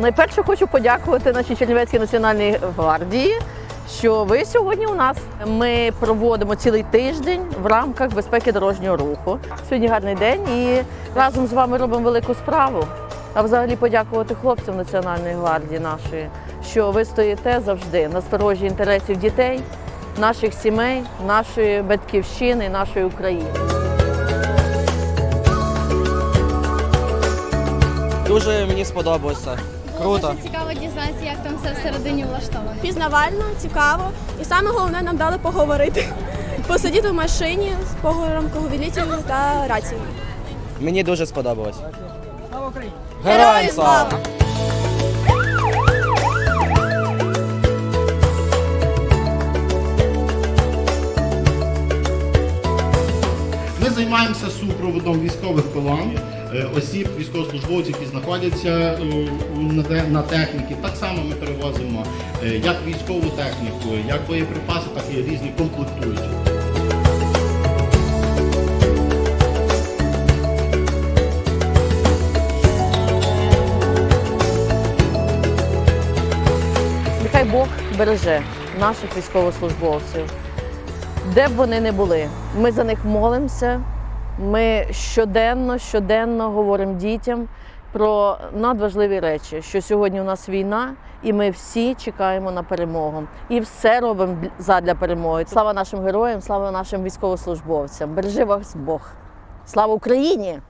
Найперше хочу подякувати нашій Чернівецькій національній гвардії, що ви сьогодні у нас. Ми проводимо цілий тиждень в рамках безпеки дорожнього руху. Сьогодні гарний день і разом з вами робимо велику справу. А взагалі подякувати хлопцям Національної гвардії нашої, що ви стоїте завжди на сторожі інтересів дітей, наших сімей, нашої батьківщини, нашої України. Дуже мені сподобалося. Було Круто. дуже цікаво дізнатися, як там все всередині влаштовано. пізнавально, цікаво. І саме головне нам дали поговорити. Посидіти в машині з поговором та рацією. Мені дуже сподобалось. Героям слава! Ми займаємося супроводом військових колон, е, осіб, військовослужбовців, які знаходяться е, на техніці. Так само ми перевозимо е, як військову техніку, як боєприпаси, так і різні комплектуючі. Нехай Бог береже наших військовослужбовців, де б вони не були. Ми за них молимося. Ми щоденно, щоденно говоримо дітям про надважливі речі, що сьогодні у нас війна, і ми всі чекаємо на перемогу. І все робимо задля перемоги. Слава нашим героям, слава нашим військовослужбовцям. Бережи вас Бог. Слава Україні!